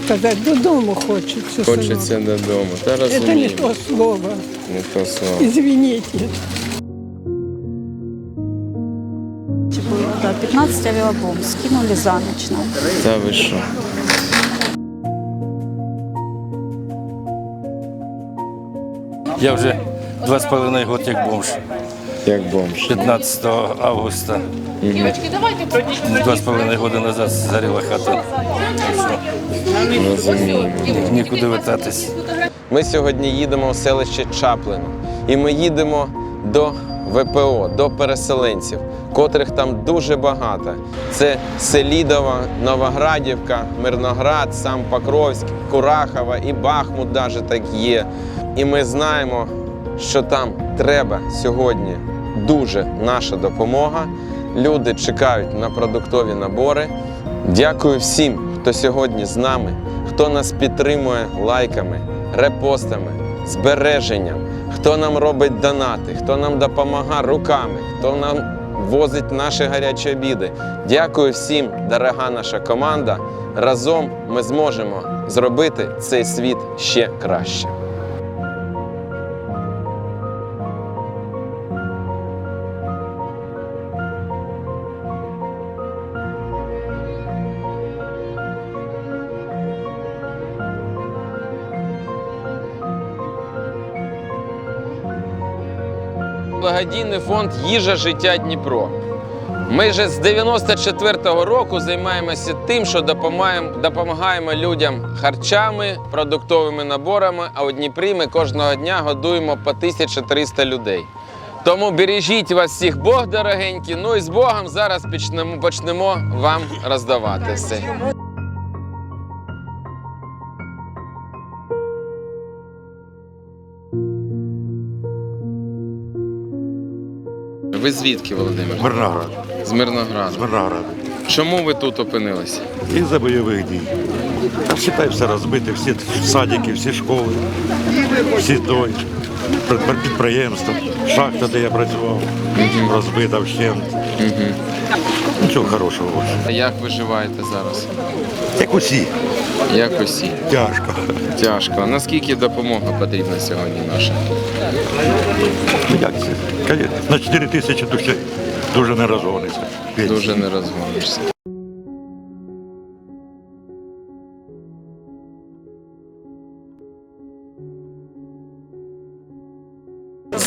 Що казати, додому хочеться. Хочеться додому. Та Це не то слово. Не то слово. Извините. 15 авиабомб скинули за ночь нам. Та ви що? Я вже два з половиною год як бомж. Як бомж. 15 августа. Два з половиною года назад згоріла хата. Розуміємо. Нікуди вертатись. Ми сьогодні їдемо у селище Чаплино. І ми їдемо до ВПО, до переселенців, котрих там дуже багато. Це Селідова, Новоградівка, Мирноград, сам Покровськ, Курахова і Бахмут навіть так є. І ми знаємо, що там треба сьогодні дуже наша допомога. Люди чекають на продуктові набори. Дякую всім, хто сьогодні з нами, хто нас підтримує лайками, репостами, збереженням, хто нам робить донати, хто нам допомагає руками, хто нам возить наші гарячі обіди. Дякую всім, дорога наша команда. Разом ми зможемо зробити цей світ ще краще. Благодійний фонд Їжа життя Дніпро. Ми же з 94-го року займаємося тим, що допомагаємо людям харчами, продуктовими наборами, а у Дніпрі ми кожного дня годуємо по 1300 людей. Тому бережіть вас всіх Бог дорогенькі. Ну і з Богом зараз почнемо, почнемо вам роздавати все. Ви звідки, Володимир? Мирноград. З Мирнограду. Мирноград. Чому ви тут опинилися? Із-за бойових дій. Считай, все розбите, всі садики, всі школи, всі той, підприємства, шахта, де я працював, розбита вщент. Нічого хорошого. А як виживаєте зараз? Як усі, Як усі? тяжко. Тяжко. Наскільки допомога потрібна сьогодні наша? Як це? На 4 тисячі то дуже не розгониться. Дуже не розгонишся.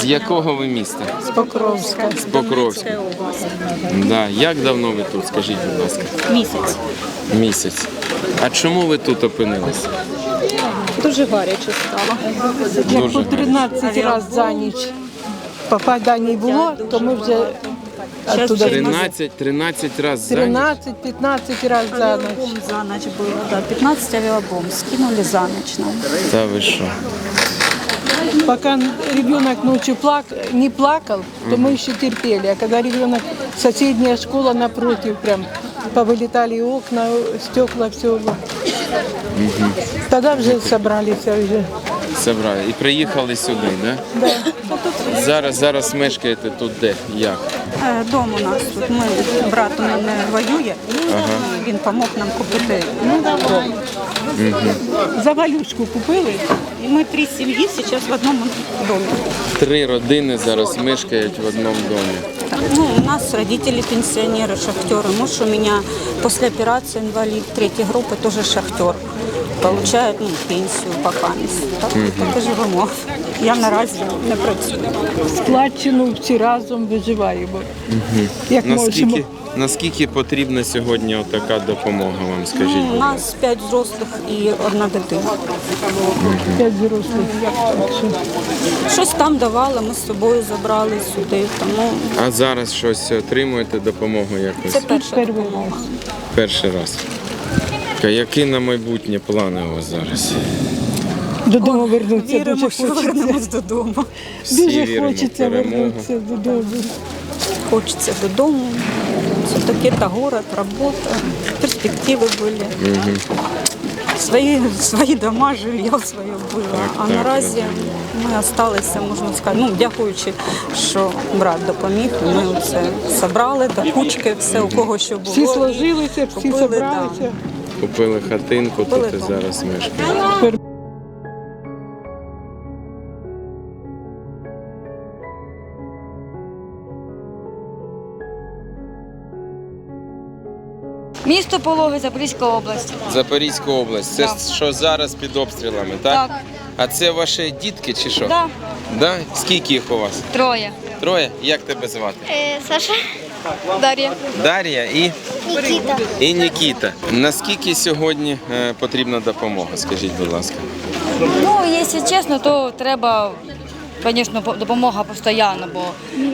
З якого ви міста? З Покровська. З Покровська. Да. Як давно ви тут? Скажіть, будь ласка. Місяць. Місяць. А чому ви тут опинилися? Дуже гаряче стало. Як по 13 разів за ніч попадань було, то ми вже оттуда 13, 13 разів за ніч? 13-15 разів за ніч. За ночь было, да, 15 авиабомб скинули за ночь нам. Та ви що? Пока ребенок ночью плак... не плакал, то мы еще терпели. А когда ребенок, соседняя школа напротив, прям повылетали окна, стекла, все. Тогда уже собрались уже. Забрали. І приїхали сюди, да? Зараз, зараз мешкаєте тут де? Як? Е, Дом у нас тут. Ми, брат у мене воює, він допомог нам купити дом. Завалюшку купили. І ми три сім'ї зараз в одному домі. Три родини зараз мешкають в одному домі. Ну, у нас родители пенсионеры, шахтеры. Муж у меня после операции инвалид третьей группы, тоже шахтер. Получает ну, пенсію пока. Так, так і живемо. Я наразі не працюю. Складчину всі разом виживаємо. Як можемо. Наскільки, наскільки потрібна сьогодні отака допомога вам, скажіть? Ну, у будь ласка? нас п'ять взрослих і одна дитина. П'ять дорослих. Так що Щось там давали, ми з собою забрали сюди. Тому А зараз щось отримуєте допомогу якось? це перша перший допомога. Перший раз. Ка- Які на майбутнє плани у вас зараз? Додому вернутися дуже Віримо, що хочеться. вернемось додому. Всі Дуже віримо в хочеться перемогу. вернутися додому. Хочеться додому. Все-таки это город, работа, перспективы были. Свої, свої дома, жилье своє було. а так, наразі ми залишилися, можна сказати, ну, дякуючи, що брат допоміг. Ми це зібрали до кучки, все у кого що було. Всі сложилися, всі Купили, да. зібралися. Купили хатинку, тут і зараз мешкаєте. Місто Пологи, Запорізька область. Запорізька область. Це Так. що зараз під обстрілами, так? Так. А це ваші дітки чи що? Да, Да? Скільки їх у вас? троє. Троє? Як тебе звати? Е, Саша. Дар'я. Дар'я і, Нікіта. і Нікіта. Наскільки сьогодні е, потрібна допомога? Скажіть, будь ласка. Ну, якщо чесно, то треба, звісно, допомога постійно, бо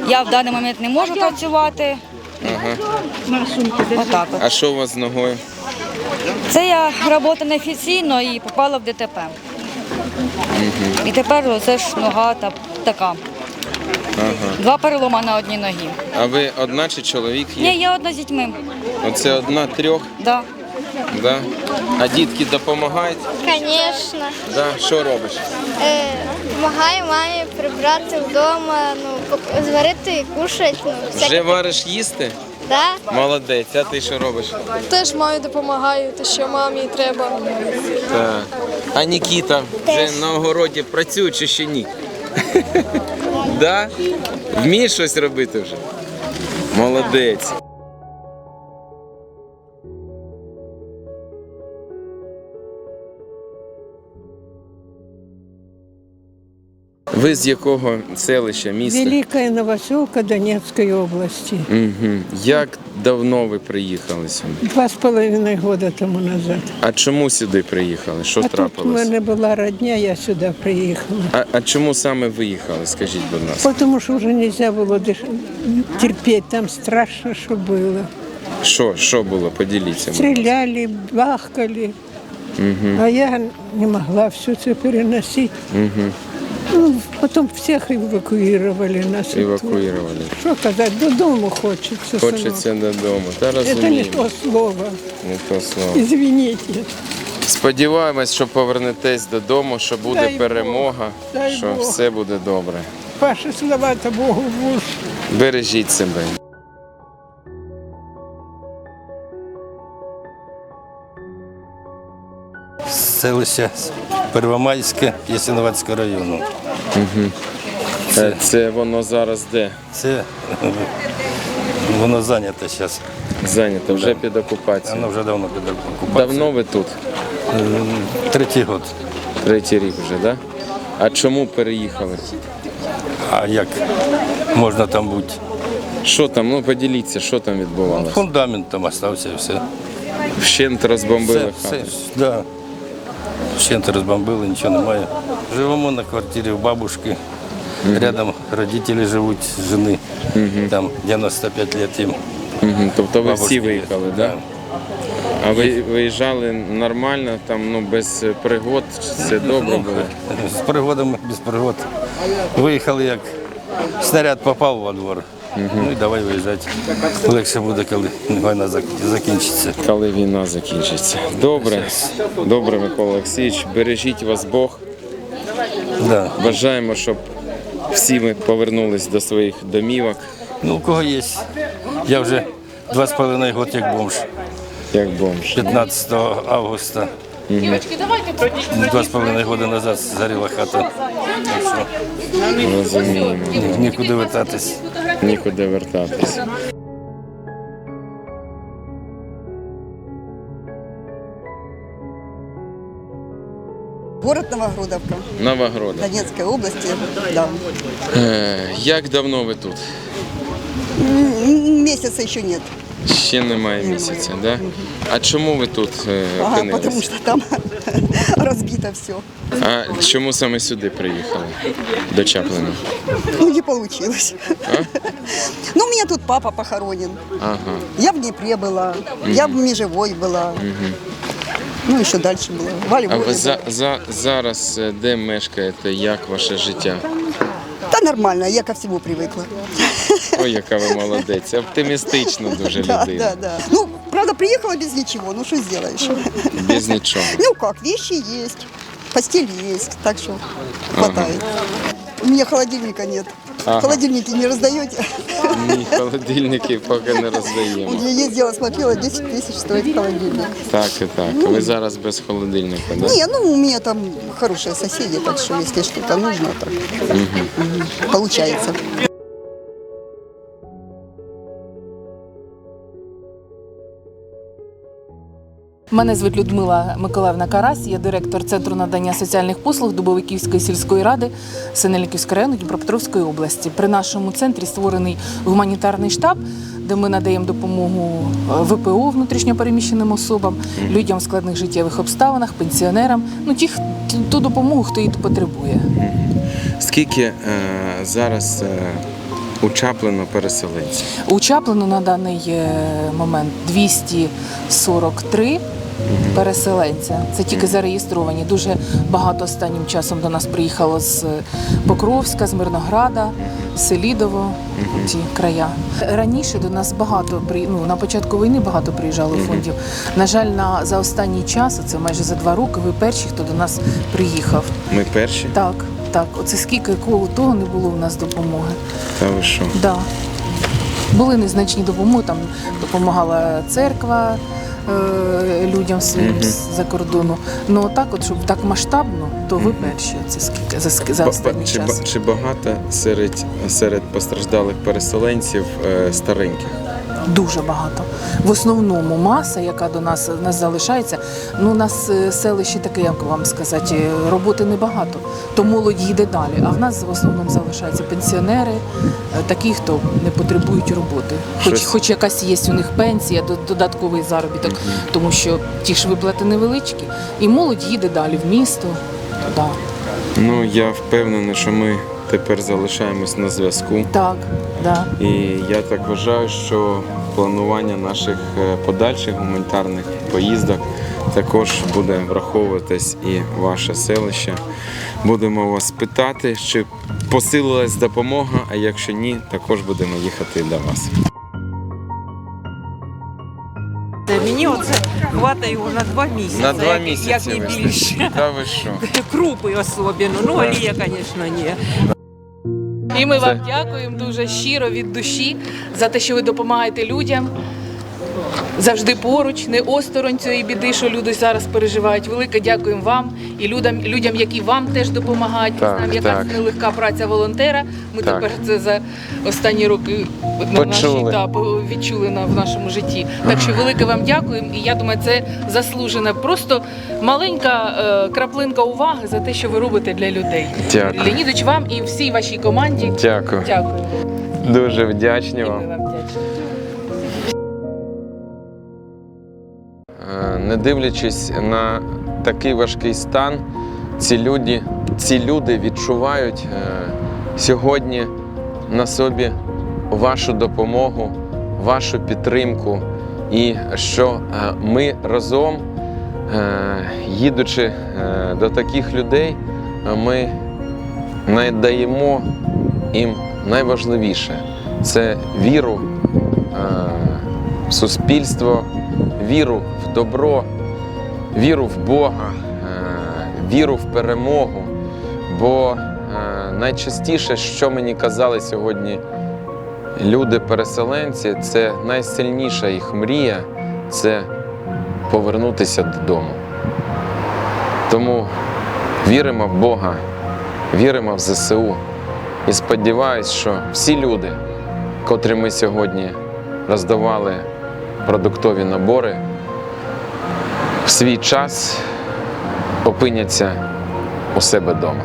я в даний момент не можу працювати. Ага. Отак от. А що у вас з ногою? Це я робота неофіційно і попала в ДТП. І тепер це ж нога та, така. Ага. Два перелома на одній ногі. А ви одна чи чоловік є? Ні, я одна з дітьми. Оце одна трьох, Да. да? А дітки допомагають? Звісно. Да? Що робиш? Е, Помагаю мамі прибрати вдома, ну, зварити і кушати. Ну, Вже вариш їсти? Да? Молодець, а ти що робиш? Теж маю допомагаю, те, що мамі треба. Так. А Нікіта вже на огороді працює чи ще ні? да? Вмієш щось робити вже? Молодець. Ви з якого селища, міста? Великая Новоселка Донецкой области. Угу. Як давно ви приїхали сюди? Два с половиной года тому назад. А чому сюди приїхали? Що А тут у мене була родня, я сюди приїхала. А, а чому саме виїхали? Скажіть, будь ласка. Потому що вже не можна було терпіти, там страшно, що було. Що, що було? Поділіться. Стреляли, бахкали. А я не могла все це переносити. Ну, потім всіх евакуювали нас. Евакуювали. Що казати, додому хочеться. Хочеться додому. Та Це не розумію. то слово. Не то слово. Извините. Сподіваємось, що повернетесь додому, що буде Дай Бог. перемога, Дай що Бог. все буде добре. Ваші слова та Богу в уші. Бережіть себе. Селище Первомайське Ясиновацького району. Е, Це воно зараз де? Це е, воно зайнято зараз. Зайнято, вже під окупацією. Воно вже давно під окупацією. Давно ви тут? Третій год. Третій рік вже, так? Да? А чому переїхали? А як можна там бути? Що там? Ну поділіться, що там відбувалося? Фундамент там остався і все. Вщент розбомбили Все, хату. все, да. Щент розбомбили, нічого немає. Живемо на квартирі в бабушки. Рядом родителі живуть, жени. Там 95 років їм. Угу. Тобто ви всі Бабушки виїхали, так? Да? А ви виїжджали нормально, там ну без пригод, все добре було? З пригодами, без пригод. Виїхали, як снаряд попав во двор. Ну і давай виїжджати. Легше буде, коли війна закінчиться. Коли війна закінчиться. Добре, добре, Микола Олексійович, бережіть вас Бог. Да. Бажаємо, щоб всі ми повернулись до своїх домівок, Ну, у кого є. Я вже два з половиною років як бомж. як бомж. 15 августа. Два з половиною роки назад згоріла хата. Так що Розуміємо. нікуди вертатись. Нікуди вертатися. Город Новогрудовка, Новограда. Донецкой области. Да. Е, Як давно ви тут? М, Месяца еще нет. Ще немає місяця, да? А чому ви тут е, Ага, потому опинились? что там разбито все. А чому саме сюди приїхали? До Чаплина? Ну, не получилось. Ну, у меня тут папа похоронен. Ага. Я в Днепре была, я в Межевой была. Ну, еще дальше была. В А Львове ви за, была. за, зараз е, де мешкаєте? Як ваше життя? Да нормально, я ко всему привыкла. Ой, яка ви молодець, оптимістична дуже Да, людина. да, да. Ну, правда, приехала без ничего, ну что сделаешь? Без нічого. Ну как, вещи есть, постель есть, так что хватает. У меня холодильника нет. Ага. Холодильники не раздаете? Ні, холодильники поки не роздаємо. Я ездила, смотрела, 10 тысяч стоит холодильник. Так і так. Ви зараз без холодильника, так? Не, ну у меня там хорошие соседи, так что если что-то нужно, так Мгм. получается. Мене звуть Людмила Миколаївна Карась, я директор Центру надання соціальних послуг Дубовиківської сільської ради Синельниківського району Дніпропетровської області. При нашому центрі створений гуманітарний штаб, де ми надаємо допомогу е, ВПО внутрішньопереміщеним особам, людям в складних життєвих обставинах, пенсіонерам, ну ті, ту допомогу, хто її потребує. Скільки е, зараз е, у Чаплино переселенців? У Чаплину на даний е, момент 243 переселенця. Це тільки зареєстровані. Дуже багато останнім часом до нас приїхало з Покровська, з Мирнограда, Селідово, ці края. Раніше до нас багато ну, на початку війни багато приїжджало фондів. На жаль, на за останній час, це майже за два роки, ви перші, хто до нас приїхав. Ми перші? Так, так. Оце скільки кого того не було у нас допомоги. Та ви що? Да. Були незначні допомоги, там допомагала церква людям своїм з-за кордону. Ну так, от щоб так масштабно, то ви перші. Це скільки за, ск- за Ба- ба- останній чи, ба- час. чи багато серед, серед постраждалих переселенців е, стареньких? Дуже багато. В основному маса, яка до нас, нас залишається, ну у нас е, селище таке, як вам сказати, е, роботи небагато, то молодь їде далі. А в нас в основному залишаються пенсіонери, е, такі, хто не потребують роботи. Хоч, Щось- хоч якась є у них пенсія, до- додатковий заробіток, тому що ті ж виплати невеличкі, і молодь їде далі в місто. Туди. Ну, я впевнений, що ми тепер залишаємось на зв'язку. Так, да. І я так вважаю, що планування наших е, подальших гуманітарних поїздок також буде враховуватись і ваше селище. Будемо вас питати, чи посилилась допомога, а якщо ні, також будемо їхати до вас. Мені оце хватає його на два місяці. На два місяці Як не вистачить. більше. Та ви що? Крупи особливо. Ну, олія, звісно, ні. І ми вам дякуємо дуже щиро від душі за те, що ви допомагаєте людям. Завжди поруч, не осторонь цієї біди, що люди зараз переживають. Велике дякуємо вам і людям, людям, які вам теж допомагають. Ми Так, знаємо, яка так. це нелегка праця волонтера. Ми Так. тепер це за останні роки на нашій, та, по- відчули на, в нашому житті. Так що велике вам дякуємо. І я думаю, це заслужена просто маленька е, краплинка уваги за те, що ви робите для людей. Дякую. Леонідович, вам і всій вашій команді. Дякую. Дякую. Дуже вдячні І вам. ми вам вдячні. Не дивлячись на такий важкий стан, ці люди, ці люди відчувають е, сьогодні на собі вашу допомогу, вашу підтримку. І що е, ми разом, е, їдучи до таких людей, ми надаємо їм найважливіше це віру суспільство, віру в добро, віру в Бога, е, віру в перемогу. Бо е, найчастіше, що мені казали сьогодні люди-переселенці, це найсильніша їх мрія це повернутися додому. Тому віримо в Бога, віримо в ЗСУ і сподіваюсь, що всі люди, котрі ми сьогодні роздавали продуктові набори, в свій час опиняться у себе вдома.